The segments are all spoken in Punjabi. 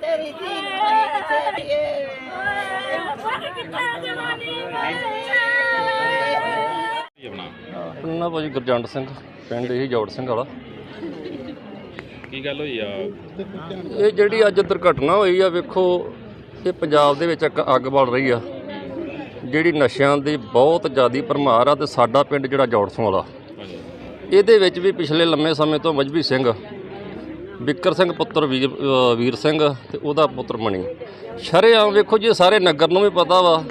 ਤੇਰੀ ਧੀ ਨੂੰ ਆਪਣਾ ਨਾ ਭਾਜੀ ਗੁਰਜੰਟ ਸਿੰਘ ਪਿੰਡ ਇਹੀ ਜੋੜ ਸਿੰਘ ਵਾਲਾ। ਕੀ ਗੱਲ ਹੋਈ ਆ? ਇਹ ਜਿਹੜੀ ਅੱਜ ਦੁਰਘਟਨਾ ਹੋਈ ਆ ਵੇਖੋ ਇਹ ਪੰਜਾਬ ਦੇ ਵਿੱਚ ਇੱਕ ਅੱਗ ਬਲ ਰਹੀ ਆ। ਜਿਹੜੀ ਨਸ਼ਿਆਂ ਦੀ ਬਹੁਤ ਜ਼ਿਆਦੀ ਭਰਮਾਰ ਆ ਤੇ ਸਾਡਾ ਪਿੰਡ ਜਿਹੜਾ ਜੋੜਸੋਂ ਵਾਲਾ। ਇਹਦੇ ਵਿੱਚ ਵੀ ਪਿਛਲੇ ਲੰਮੇ ਸਮੇਂ ਤੋਂ ਮਜਬੀ ਸਿੰਘ, ਬਿੱਕਰ ਸਿੰਘ ਪੁੱਤਰ ਵੀਰ ਵੀਰ ਸਿੰਘ ਤੇ ਉਹਦਾ ਪੁੱਤਰ ਮਣੀ ਸ਼ਰੇਆਮ ਵੇਖੋ ਜੀ ਸਾਰੇ ਨਗਰ ਨੂੰ ਵੀ ਪਤਾ ਵਾ,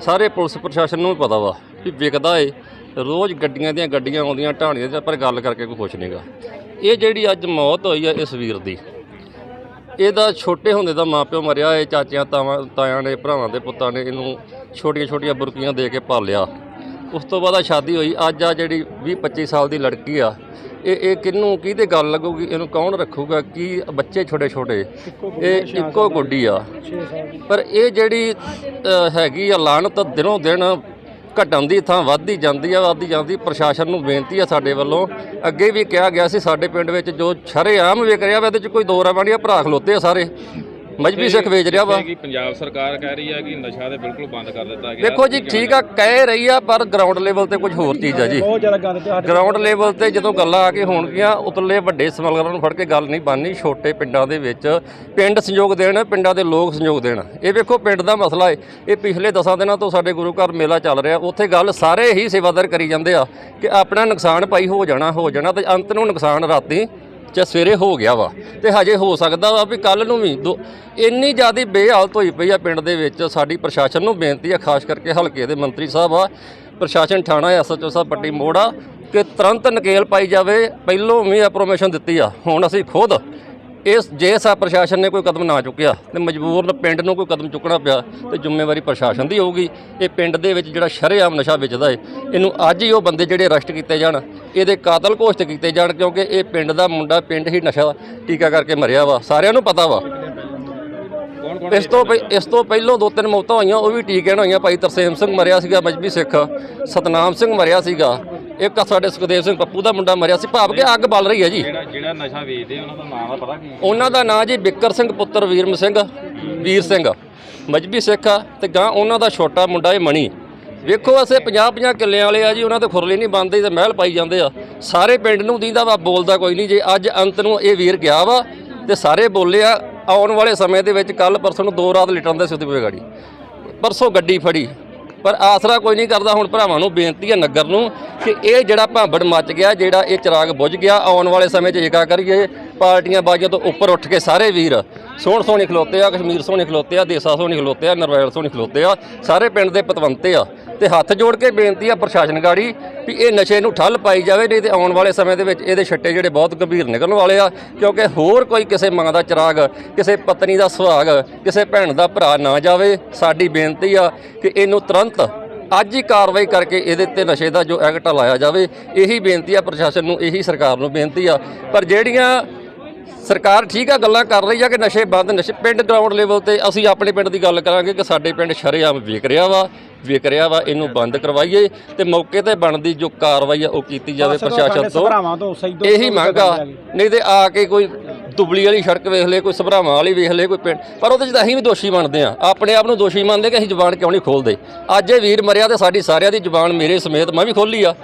ਸਾਰੇ ਪੁਲਿਸ ਪ੍ਰਸ਼ਾਸਨ ਨੂੰ ਵੀ ਪਤਾ ਵਾ ਵੀ ਵਿਕਦਾ ਏ। ਰੋਜ਼ ਗੱਡੀਆਂ ਦੀਆਂ ਗੱਡੀਆਂ ਆਉਂਦੀਆਂ, ਢਾਣੀਆਂ ਤੇ ਪਰ ਗੱਲ ਕਰਕੇ ਕੋਈ ਖੁਸ਼ ਨਹੀਂਗਾ ਇਹ ਜਿਹੜੀ ਅੱਜ ਮੌਤ ਹੋਈ ਆ ਇਸ ਵੀਰ ਦੀ ਇਹਦਾ ਛੋਟੇ ਹੁੰਦੇ ਦਾ ਮਾਪਿਓ ਮਰਿਆ, ਇਹ ਚਾਚਿਆਂ, ਤਾਵਾਂ, ਤਾਇਆਂ ਨੇ, ਭਰਾਵਾਂ ਦੇ ਪੁੱਤਾਂ ਨੇ ਇਹਨੂੰ ਛੋਟੀਆਂ ਛੋਟੀਆਂ ਬੁਰਕੀਆਂ ਦੇ ਕੇ ਪਾਲਿਆ। ਉਸ ਤੋਂ ਬਾਅਦ ਆ ਸ਼ਾਦੀ ਹੋਈ। ਅੱਜ ਆ ਜਿਹੜੀ 20 25 ਸਾਲ ਦੀ ਲੜਕੀ ਆ, ਇਹ ਇਹ ਕਿਹਨੂੰ, ਕਿਹਦੇ ਗੱਲ ਲੱਗੂਗੀ? ਇਹਨੂੰ ਕੌਣ ਰੱਖੂਗਾ? ਕੀ ਬੱਚੇ ਛੋਟੇ ਛੋਟੇ ਇਹ ਇੱਕੋ ਗੁੱਡੀ ਆ। ਪਰ ਇਹ ਜਿਹੜੀ ਹੈਗੀ ਆ ਲਾਹਨਤ ਦਿਨੋਂ ਦਿਨ ਘਟਣ ਦੀ ਥਾਂ ਵੱਧਦੀ ਜਾਂਦੀ ਆ, ਵੱਧਦੀ ਜਾਂਦੀ, ਪ੍ਰਸ਼ਾਸਨ ਨੂੰ ਬੇਨਤੀ ਆ ਸਾਡੇ ਵੱਲੋਂ। ਅੱਗੇ ਵੀ ਕਿਹਾ ਗਿਆ ਸੀ ਸਾਡੇ ਪਿੰਡ ਵਿੱਚ ਜੋ ਸ਼ਰੇਆਮ ਵਿਕ ਰਿਹਾ ਵਾ, ਇਹਦੇ ਚ ਕੋਈ ਦੋ ਰਾਵਾਂਡੀ ਆ ਭਰਾ ਖਲੋਤੇ ਆ ਸਾਰੇ। ਮਜਬੀ ਸਿੱਖ ਵੇਚ ਰਿਹਾ ਵਾ। ਕਿ ਪੰਜਾਬ ਸਰਕਾਰ ਕਹਿ ਰਹੀ ਆ ਕਿ ਨਸ਼ਾ ਤੇ ਬਿਲਕੁਲ ਬੰਦ ਕਰ ਦਿੱਤਾ ਗਿਆ। ਦੇਖੋ ਜੀ ਠੀਕ ਆ ਕਹਿ ਰਹੀ ਆ ਪਰ ਗਰਾਊਂਡ ਲੈਵਲ ਤੇ ਕੁਝ ਹੋਰ ਚੀਜ਼ ਆ ਜੀ। ਬਹੁਤ ਜ਼ਿਆਦਾ ਗੰਦ ਤੇ ਸਾਡੇ ਗਰਾਊਂਡ ਲੈਵਲ ਤੇ ਜਦੋਂ ਗੱਲਾਂ ਆ ਕੇ ਹੋਣਗੀਆਂ ਉਤਲੇ ਵੱਡੇ ਸਮਗਲਰਾਂ ਨੂੰ ਫੜ ਕੇ ਗੱਲ ਨਹੀਂ ਬਣਨੀ ਛੋਟੇ ਪਿੰਡਾਂ ਦੇ ਵਿੱਚ ਪਿੰਡ ਸੰਯੋਗ ਦੇਣ ਪਿੰਡਾਂ ਦੇ ਲੋਕ ਸੰਯੋਗ ਦੇਣ। ਇਹ ਵੇਖੋ ਪਿੰਡ ਦਾ ਮਸਲਾ ਹੈ ਇਹ ਪਿਛਲੇ 10 ਦਿਨਾਂ ਤੋਂ ਸਾਡੇ ਗੁਰੂ ਘਰ ਮੇਲਾ ਚੱਲ ਰਿਹਾ। ਉੱਥੇ ਗੱਲ ਸਾਰੇ ਹੀ ਸੇਵਾਦਾਰ ਕਰੀ ਜਾਂਦੇ ਆ ਕਿ ਆਪਣਾ ਨੁਕਸਾਨ ਭਾਈ ਹੋ ਜਾਣਾ ਹੋ ਜਾਣਾ ਤੇ ਅੰਤ ਨੂੰ ਨੁਕਸਾਨ ਰਾਤੀ ਜਾਂ ਸਵੇਰੇ ਹੋ ਗਿਆ ਵਾ ਤੇ ਹਜੇ ਹੋ ਸਕਦਾ ਵਾ ਵੀ ਕੱਲ ਨੂੰ ਵੀ ਦੋ- ਇੰਨੀ ਜ਼ਿਆਦਾ ਬੇਹਾਲਤ ਹੋਈ ਪਈ ਆ ਪਿੰਡ ਦੇ ਵਿੱਚ। ਸਾਡੀ ਪ੍ਰਸ਼ਾਸਨ ਨੂੰ ਬੇਨਤੀ ਆ, ਖਾਸ ਕਰਕੇ ਹਲਕੇ ਦੇ ਮੰਤਰੀ ਸਾਹਿਬ ਆ, ਪ੍ਰਸ਼ਾਸਨ ਥਾਣਾ ਐਸਐਚਓ ਸਾਹਿਬ ਪੱਟੀ ਮੋੜ ਆ, ਕਿ ਤੁਰੰਤ ਨਕੇਲ ਪਾਈ ਜਾਵੇ। ਪਹਿਲੋਂ ਵੀ ਐਪਰੋਮੇਸ਼ਨ ਦਿੱਤੀ ਆ, ਹੁਣ ਅਸੀਂ ਖੁਦ ਇਸ ਜੇ ਸਾ ਪ੍ਰਸ਼ਾਸਨ ਨੇ ਕੋਈ ਕਦਮ ਨਾ ਚੁੱਕਿਆ ਤੇ ਮਜਬੂਰਨ ਪਿੰਡ ਨੂੰ ਕੋਈ ਕਦਮ ਚੁੱਕਣਾ ਪਿਆ ਤੇ ਜ਼ਿੰਮੇਵਾਰੀ ਪ੍ਰਸ਼ਾਸਨ ਦੀ ਹੋਊਗੀ। ਇਹ ਪਿੰਡ ਦੇ ਵਿੱਚ ਜਿਹੜਾ ਸ਼ਰੇਆਮ ਨਸ਼ਾ ਵੇਚਦਾ ਏ, ਇਹਨੂੰ ਅੱਜ ਹੀ ਉਹ ਬੰਦੇ ਜਿਹੜੇ ਅਰੈਸਟ ਕੀਤੇ ਜਾਣ। ਇਹਦੇ ਕਾਤਲ ਘੋਸ਼ਿਤ ਕੀਤੇ ਜਾਣ ਕਿਉਂਕਿ ਇਹ ਪਿੰਡ ਦਾ ਮੁੰਡਾ ਪਿੰਡ ਹੀ ਨਸ਼ਾ ਟੀਕਾ ਕਰਕੇ ਮਰਿਆ ਵਾ ਸਾਰਿਆਂ ਨੂੰ ਪਤਾ ਵਾ। ਇਸ ਤੋਂ ਇਸ ਤੋਂ ਪਹਿਲਾਂ ਦੋ ਤਿੰਨ ਮੌਤਾਂ ਹੋਈਆਂ ਉਹ ਵੀ ਟੀਕੇ ਨਾਲ ਹੋਈਆਂ ਭਾਈ ਤਰਸੇਮ ਸਿੰਘ ਮਰਿਆ ਸੀਗਾ ਮਜਬੀ ਸਿੱਖ ਸਤਨਾਮ ਸਿੰਘ ਮਰਿਆ ਸੀਗਾ ਇੱਕ ਸਾਡੇ ਸੁਖਦੇਵ ਸਿੰਘ ਪੱਪੂ ਦਾ ਮੁੰਡਾ ਮਰਿਆ ਸੀ ਭਾਵ ਕਿ ਅੱਗ ਬਲ ਰਹੀ ਹੈ ਜੀ। ਜਿਹੜਾ ਜਿਹੜਾ ਨਸ਼ਾ ਵੇਚਦੇ ਉਹਨਾਂ ਦਾ ਨਾਮ ਦਾ ਪਤਾ ਕੀ ਉਹਨਾਂ ਦਾ ਨਾਂ ਜੀ ਬਿੱਕਰ ਸਿੰਘ ਪੁੱਤਰ ਵੀਰਮ ਸਿੰਘ ਵੀਰ ਸਿੰਘ ਮਜਬੀ ਸਿੱਖ ਆ ਤੇ ਗਾਂ ਉਹਨਾਂ ਦਾ ਛੋਟਾ ਮੁੰਡਾ ਇਹ ਮਣੀ। ਵੇਖੋ, ਅਸੀਂ 50 50 ਕਿੱਲਿਆਂ ਵਾਲੇ ਆ ਜੀ, ਉਹਨਾਂ ਤੇ ਖੁਰਲੀ ਨਹੀਂ ਬੰਦੇ ਤੇ ਮਹਿਲ ਪਾਈ ਜਾਂਦੇ ਆ। ਸਾਰੇ ਪਿੰਡ ਨੂੰ ਦੀਂਦਾ ਵਾ, ਬੋਲਦਾ ਕੋਈ ਨਹੀਂ। ਜੇ ਅੱਜ ਅੰਤ ਨੂੰ ਇਹ ਵੀਰ ਗਿਆ ਵਾ, ਤੇ ਸਾਰੇ ਬੋਲੇ ਆ, ਆਉਣ ਵਾਲੇ ਸਮੇਂ ਦੇ ਵਿੱਚ ਕੱਲ ਪਰਸੋਂ ਨੂੰ ਦੋ ਰਾਤ ਲਿਟਣ ਦੇ ਸੁੱਤੇ ਪਏ ਗਾੜੀ। ਪਰਸੋਂ ਗੱਡੀ ਫੜੀ, ਪਰ ਆਸਰਾ ਕੋਈ ਨਹੀਂ ਕਰਦਾ। ਹੁਣ ਭਰਾਵਾਂ ਨੂੰ ਬੇਨਤੀ ਹੈ ਨਗਰ ਨੂੰ ਕਿ ਇਹ ਜਿਹੜਾ ਭਾਂਬੜ ਮੱਚ ਗਿਆ, ਜਿਹੜਾ ਇਹ ਚਿਰਾਗ ਬੁਝ ਗਿਆ, ਆਉਣ ਵਾਲੇ ਸਮੇਂ 'ਚ ਏਕਾ ਕਰੀਏ। ਪਾਰਟੀਆਂ ਬਾਜੀਆਂ ਤੋਂ ਉੱਪਰ ਉੱਠ ਕੇ ਸਾਰੇ ਵੀਰ, ਸੋਹਣ ਸੋਹਣੇ ਖਲੋਤੇ ਆ, ਕਸ਼ਮੀਰ ਸੋਹਣੇ ਖਲੋਤੇ ਆ, ਦੇਸਾ ਸੋਹਣੇ ਖਲੋਤੇ ਆ, ਨਰਵੈਲ ਸੋਹਣੇ ਖਲੋਤੇ ਆ। ਸਾਰੇ ਪਿੰਡ ਦੇ ਪਤਵੰਤੇ ਆ। ਤੇ ਹੱਥ ਜੋੜ ਕੇ ਬੇਨਤੀ ਆ ਪ੍ਰਸ਼ਾਸਨ ਗਾੜੀ ਵੀ ਇਹ ਨਸ਼ੇ ਨੂੰ ਠੱਲ ਪਾਈ ਜਾਵੇ, ਨਹੀਂ ਤੇ ਆਉਣ ਵਾਲੇ ਸਮੇਂ ਦੇ ਵਿੱਚ ਇਹਦੇ ਛੱਟੇ ਜਿਹੜੇ ਬਹੁਤ ਗੰਭੀਰ ਨਿਕਲਣ ਵਾਲੇ ਆ, ਕਿਉਂਕਿ ਹੋਰ ਕੋਈ ਕਿਸੇ ਮਾਂ ਦਾ ਚਿਰਾਗ, ਕਿਸੇ ਪਤਨੀ ਦਾ ਸੁਹਾਗ, ਕਿਸੇ ਭੈਣ ਦਾ ਭਰਾ ਨਾ ਜਾਵੇ। ਸਾਡੀ ਬੇਨਤੀ ਆ ਕਿ ਇਹਨੂੰ ਤੁਰੰਤ ਅੱਜ ਹੀ ਕਾਰਵਾਈ ਕਰਕੇ ਇਹਦੇ ਤੇ ਨਸ਼ੇ ਦਾ ਜੋ ਐਕਟ ਲਾਇਆ ਜਾਵੇ, ਇਹੀ ਬੇਨਤੀ ਆ ਪ੍ਰਸ਼ਾਸਨ ਨੂੰ, ਇਹੀ ਸਰਕਾਰ ਨੂੰ ਬੇਨਤੀ ਆ। ਪਰ ਜਿਹੜੀਆਂ ਸਰਕਾਰ ਠੀਕ ਆ ਗੱਲਾਂ ਕਰ ਰਹੀ ਆ ਕਿ ਨਸ਼ੇ ਬੰਦ ਨਸ਼ੇ ਪਿੰਡ ਗਰਾਊਂਡ ਲੈਵਲ ਤੇ ਅਸੀਂ ਆਪਣੇ ਪਿੰਡ ਦੀ ਗੱਲ ਕਰਾਂਗੇ ਕਿ ਸਾਡੇ ਪਿੰਡ ਸ਼ਰੇਆਮ ਵਿਕ ਰਿਹਾ ਵਾ ਵਿਕ ਰਿਹਾ ਵਾ ਇਹਨੂੰ ਬੰਦ ਕਰਵਾਈਏ ਤੇ ਮੌਕੇ ਤੇ ਬਣਦੀ ਜੋ ਕਾਰਵਾਈ ਆ ਉਹ ਕੀਤੀ ਜਾਵੇ ਪ੍ਰਸ਼ਾਸਨ ਤੋਂ। ਇਹੀ ਮੰਗ ਆ ਨਹੀਂ ਤੇ ਆ ਕੇ ਕੋਈ ਦੁਬਲੀ ਵਾਲੀ ਸੜਕ ਵੇਖ ਲੇ ਕੋਈ ਸਭਰਾਵਾਂ ਵਾਲੀ ਵੇਖ ਲੇ ਕੋਈ ਪਿੰਡ ਪਰ ਉਹਦੇ 'ਚ ਅਸੀਂ ਵੀ ਦੋਸ਼ੀ ਬਣਦੇ ਆ ਆਪਣੇ ਆਪ ਨੂੰ ਦੋਸ਼ੀ ਮੰਨਦੇ ਕਿ ਅਸੀਂ ਜ਼ੁਬਾਨ ਕਿਉਂ ਨਹੀਂ ਖੋਲਦੇ? ਅੱਜ ਇਹ ਵੀਰ ਮਰਿਆ ਤੇ ਸਾਡੀ ਸਾਰਿਆਂ ਦੀ ਜ਼ੁਬਾਨ ਮੇਰੇ ਸਮੇਤ ਮੈਂ ਵੀ ਖੋਲੀ ਆ।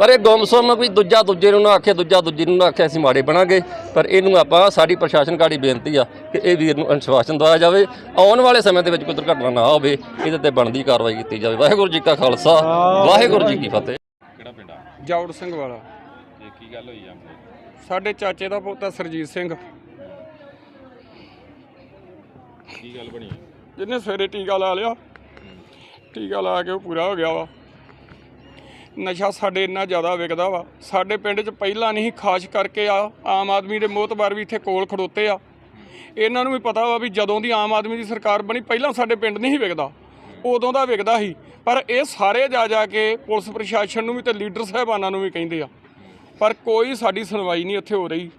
ਪਰ ਇਹ ਗੁੰਮਸੁੰਮ ਵੀ ਦੂਜਾ ਦੂਜੇ ਨੂੰ ਨਾ ਆਖੇ ਦੂਜਾ ਦੂਜੇ ਨੂੰ ਨਾ ਆਖੇ ਅਸੀਂ ਮਾੜੇ ਬਣਾਂਗੇ। ਪਰ ਇਹਨੂੰ ਆਪਾਂ ਸਾਡੀ ਪ੍ਰਸ਼ਾਸਨ ਗਾੜੀ ਬੇਨਤੀ ਆ ਕਿ ਇਹ ਵੀਰ ਨੂੰ ਅਨੁਸ਼ਾਸਨ ਦਵਾਇਆ ਜਾਵੇ। ਆਉਣ ਵਾਲੇ ਸਮੇਂ ਦੇ ਵਿੱਚ ਕੋਈ ਦੁਰਘਟਨਾ ਨਾ ਹੋਵੇ ਇਹਦੇ ਤੇ ਬਣਦੀ ਕਾਰਵਾਈ ਕੀਤੀ ਜਾਵੇ। ਵਾਹਿਗੁਰੂ ਜੀ ਕਾ ਖਾਲਸਾ ਵਾਹਿਗੁਰੂ ਜੀ ਕੀ ਫਤਿਹ। ਕਿਹੜਾ ਪਿੰਡ ਆ? ਜੌੜ ਸਿੰਘ ਵਾਲਾ। ਇਹ ਕੀ ਗੱਲ ਹੋਈ ਆ? ਆਪਣੇ ਸਾਡੇ ਚਾਚੇ ਦਾ ਪੋਤਾ ਸਰਜੀਤ ਸਿੰਘ। ਕੀ ਗੱਲ ਬਣੀ? ਜਿਹਨੇ ਸਵੇਰੇ ਟੀਕਾ ਲਾ ਲਿਆ ਟੀਕਾ ਲਾ ਕੇ ਉਹ ਪੂਰਾ ਹੋ ਗਿਆ ਵਾ। ਨਸ਼ਾ ਸਾਡੇ ਇੰਨਾ ਜ਼ਿਆਦਾ ਵਿਕਦਾ ਵਾ। ਸਾਡੇ ਪਿੰਡ 'ਚ ਪਹਿਲਾਂ ਨਹੀਂ ਖਾਸ ਕਰਕੇ ਆ, ਆਮ ਆਦਮੀ ਦੇ ਮੋਹਤਬਾਰ ਵੀ ਇੱਥੇ ਕੋਲ ਖੜੋਤੇ ਆ। ਇਹਨਾਂ ਨੂੰ ਵੀ ਪਤਾ ਵਾ ਵੀ ਜਦੋਂ ਦੀ ਆਮ ਆਦਮੀ ਦੀ ਸਰਕਾਰ ਬਣੀ, ਪਹਿਲਾਂ ਸਾਡੇ ਪਿੰਡ ਨਹੀਂ ਵਿਕਦਾ। ਉਦੋਂ ਦਾ ਵਿਕਦਾ ਸੀ। ਪਰ ਇਹ ਸਾਰੇ ਜਾ ਜਾ ਕੇ ਪੁਲਿਸ ਪ੍ਰਸ਼ਾਸਨ ਨੂੰ ਵੀ ਤੇ ਲੀਡਰ ਸਾਹਿਬਾਨਾਂ ਨੂੰ ਵੀ ਕਹਿੰਦੇ ਆ। ਪਰ ਕੋਈ ਸਾਡੀ ਸੁਣਵਾਈ ਨਹੀਂ ਇੱਥੇ ਹੋ ਰਹੀ।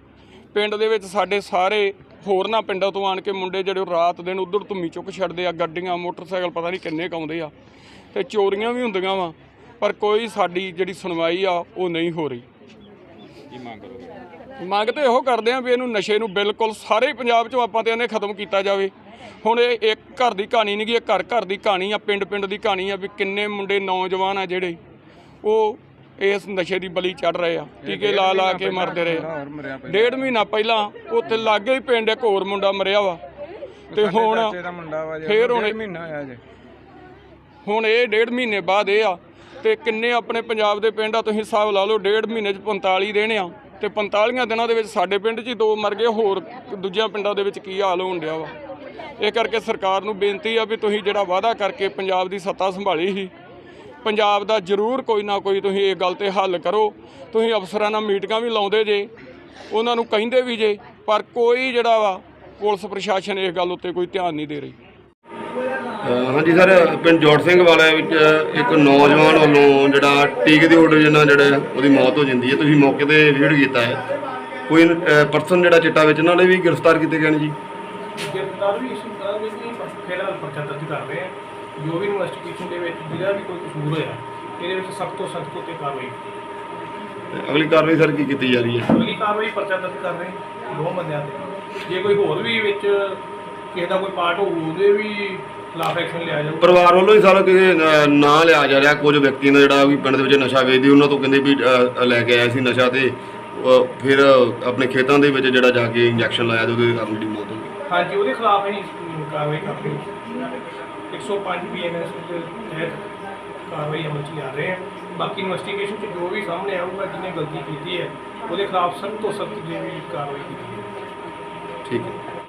ਪਿੰਡ ਦੇ ਵਿੱਚ ਸਾਡੇ ਸਾਰੇ ਹੋਰਨਾਂ ਪਿੰਡਾਂ ਤੋਂ ਆਣ ਕੇ ਮੁੰਡੇ ਜਿਹੜੇ ਉਹ ਰਾਤ ਦਿਨ ਉਧਰ ਧੁੰਮੀ ਚੁੱਕ ਛੱਡਦੇ ਆ, ਗੱਡੀਆਂ, ਮੋਟਰਸਾਈਕਲ ਪਤਾ ਨਹੀਂ ਕਿੰਨੇ ਕਾਉਂਦੇ ਆ। ਤੇ ਚੋਰੀਆਂ ਵੀ ਹੁੰਦੀਆਂ ਵਾ। ਪਰ ਕੋਈ ਸਾਡੀ ਜਿਹੜੀ ਸੁਣਵਾਈ ਆ ਉਹ ਨਹੀਂ ਹੋ ਰਹੀ। ਕੀ ਮੰਗ ਕਰੋਗੇ ਮੰਗ ਤੇ ਇਹੋ ਕਰਦੇ ਆ ਵੀ ਇਹਨੂੰ ਨਸ਼ੇ ਨੂੰ ਬਿਲਕੁਲ ਸਾਰੇ ਪੰਜਾਬ 'ਚੋਂ ਆਪਾਂ ਤੇ ਇਹਨੇ ਖਤਮ ਕੀਤਾ ਜਾਵੇ। ਹੁਣ ਇਹ ਇੱਕ ਘਰ ਦੀ ਕਹਾਣੀ ਨਹੀਂ ਗੀ ਇਹ ਘਰ ਘਰ ਦੀ ਕਹਾਣੀ ਆ ਪਿੰਡ ਪਿੰਡ ਦੀ ਕਹਾਣੀ ਆ ਵੀ ਕਿੰਨੇ ਮੁੰਡੇ ਨੌਜਵਾਨ ਆ ਜਿਹੜੇ ਉਹ ਇਸ ਨਸ਼ੇ ਦੀ ਬਲੀ ਚੜ ਰਹੇ ਆ। ਟੀਕੇ ਲਾ ਲਾ ਕੇ ਮਰਦੇ ਰਹੇ। ਡੇਢ ਮਹੀਨਾ ਪਹਿਲਾਂ ਉੱਥੇ ਲਾਗੇ ਹੀ ਪਿੰਡ ਇੱਕ ਹੋਰ ਮੁੰਡਾ ਮਰਿਆ ਵਾ। ਤੇ ਹੁਣ ਫੇਰ ਹੁਣ ਮਹੀਨਾ ਹੋਇਆ ਜੇ। ਹੁਣ ਇਹ ਡੇਢ ਮਹੀਨੇ ਬਾਅਦ ਇਹ ਆ ਤੇ ਕਿੰਨੇ ਆਪਣੇ ਪੰਜਾਬ ਦੇ ਪਿੰਡ ਆ, ਤੁਸੀਂ ਹਿਸਾਬ ਲਾ ਲਓ, ਡੇਢ ਮਹੀਨੇ 'ਚ 45 ਦਿਨ ਆ। ਤੇ 45 ਦਿਨਾਂ ਦੇ ਵਿੱਚ ਸਾਡੇ ਪਿੰਡ 'ਚ ਹੀ ਦੋ ਮਰ ਗਏ, ਹੋਰ ਦੂਜਿਆਂ ਪਿੰਡਾਂ ਦੇ ਵਿੱਚ ਕੀ ਹਾਲ ਹੋਣ ਡਿਆ ਵਾ? ਇਹ ਕਰਕੇ ਸਰਕਾਰ ਨੂੰ ਬੇਨਤੀ ਆ ਵੀ ਤੁਸੀਂ ਜਿਹੜਾ ਵਾਅਦਾ ਕਰਕੇ ਪੰਜਾਬ ਦੀ ਸੱਤਾ ਸੰਭਾਲੀ ਸੀ, ਪੰਜਾਬ ਦਾ ਜ਼ਰੂਰ ਕੋਈ ਨਾ ਕੋਈ ਤੁਸੀਂ ਇਹ ਗੱਲ ਤੇ ਹੱਲ ਕਰੋ। ਤੁਸੀਂ ਅਫਸਰਾਂ ਨਾਲ ਮੀਟਿੰਗਾਂ ਵੀ ਲਾਉਂਦੇ ਜੇ, ਉਹਨਾਂ ਨੂੰ ਕਹਿੰਦੇ ਵੀ ਜੇ, ਪਰ ਕੋਈ ਜਿਹੜਾ ਵਾ ਪੁਲਿਸ ਪ੍ਰਸ਼ਾਸਨ ਇਸ ਗੱਲ ਉੱਤੇ ਕੋਈ ਧਿਆਨ ਨਹੀਂ ਦੇ ਰਹੀ। ਹਾਂਜੀ ਸਰ ਪਿੰਡ ਜੋੜ ਸਿੰਘ ਵਾਲੇ ਵਿੱਚ ਇੱਕ ਨੌਜਵਾਨ ਵੱਲੋਂ ਜਿਹੜਾ ਟੀਕੇ ਦੀ ਹੋਟਲ ਨਾਲ ਜਿਹੜਾ ਉਹਦੀ ਮੌਤ ਹੋ ਜਾਂਦੀ ਹੈ ਤੁਸੀਂ ਮੌਕੇ ਤੇ ਵਿਜ਼ਿਟ ਕੀਤਾ ਹੈ। ਕੋਈ ਪਰਸਨ ਜਿਹੜਾ ਚਿੱਟਾ ਵੇਚਣ ਵਾਲੇ ਵੀ ਗ੍ਰਿਫਤਾਰ ਕੀਤੇ ਗਏ ਨੇ ਜੀ? ਗਿਰਫਤਾਰ ਵੀ ਇਸ ਤਰ੍ਹਾਂ ਵੀ ਨਹੀਂ ਫਿਲਹਾਲ ਪਰਚਾ ਦਰਜ ਕਰ ਰਹੇ ਆ। ਜੋ ਵੀ ਇਨਵੈਸਟੀਗੇਸ਼ਨ ਦੇ ਵਿੱਚ ਜਿਹੜਾ ਵੀ ਕੋਈ ਕਸੂਰ ਹੋਇਆ ਇਹਦੇ ਵਿੱਚ ਸਖਤ ਤੋਂ ਸਖਤ ਉੱਤੇ ਕਾਰਵਾਈ ਤੇ ਅਗਲੀ ਕਾਰਵਾਈ ਸਰ ਕੀ ਕੀਤੀ ਜਾ ਰਹੀ ਹੈ? ਅਗਲੀ ਕਾਰਵਾਈ ਪਰਚਾ ਦਰਜ ਕਰ ਰਹੇ ਦੋ ਬੰਦਿਆਂ ਤੇ। ਜੇ ਕੋਈ ਹੋਰ ਵੀ ਵਿੱਚ ਕਿਸੇ ਦਾ ਕੋਈ ਪਾਰਟ ਹੋਊ ਉਹਦੇ ਵੀ ਖਿਲਾਫ ਐਕਸ਼ਨ ਲਿਆ ਜਾਊ। ਪਰਿਵਾਰ ਵੱਲੋਂ ਹੀ ਸਾਰਾ ਕਿਸੇ ਅਹ, ਨਾਂ ਲਿਆ ਜਾ ਰਿਹਾ ਕੁਝ ਵਿਅਕਤੀਆਂ ਦਾ ਜਿਹੜਾ ਵੀ ਪਿੰਡ ਦੇ ਵਿੱਚ ਨਸ਼ਾ ਵੇਚਦੇ ਉਹਨਾਂ ਤੋਂ ਕਹਿੰਦੇ ਵੀ ਅਹ, ਲੈ ਕੇ ਆਇਆ ਸੀ ਨਸ਼ਾ ਤੇ ਅਹ, ਫਿਰ ਆਪਣੇ ਖੇਤਾਂ ਦੇ ਵਿੱਚ ਜਿਹੜਾ ਜਾ ਕੇ ਇੰਜੈਕਸ਼ਨ ਲਾਇਆ ਤੇ ਉਹਦੇ ਕਾਰਨ ਜਿਹੜੀ ਮੌਤ ਹੋ ਗਈ। ਹਾਂਜੀ ਉਹਦੇ ਖਿਲਾਫ ਅਸੀਂ ਕਾਰਵਾਈ ਕਰ ਰਹੇ ਹਾਂ 105 ਬੀਐਨਐਸ ਦੇ ਤਹਿਤ ਕਾਰਵਾਈ ਅਮਲ 'ਚ ਲਿਆ ਰਹੇ ਹਾਂ ਬਾਕੀ ਇਨਵੈਸਟੀਗੇਸ਼ਨ 'ਚ ਜੋ ਵੀ ਸਾਹਮਣੇ ਆਊਗਾ ਜਿਹਨੇ ਗਲਤੀ ਕੀਤੀ ਹੈ ਉਹਦੇ ਖਿਲਾਫ ਸਖਤ ਤੋਂ ਸਖਤ ਜਿਹੜੀ ਕਾਰਵਾਈ ਕੀਤੀ ਹੈ ਠੀਕ ਹੈ।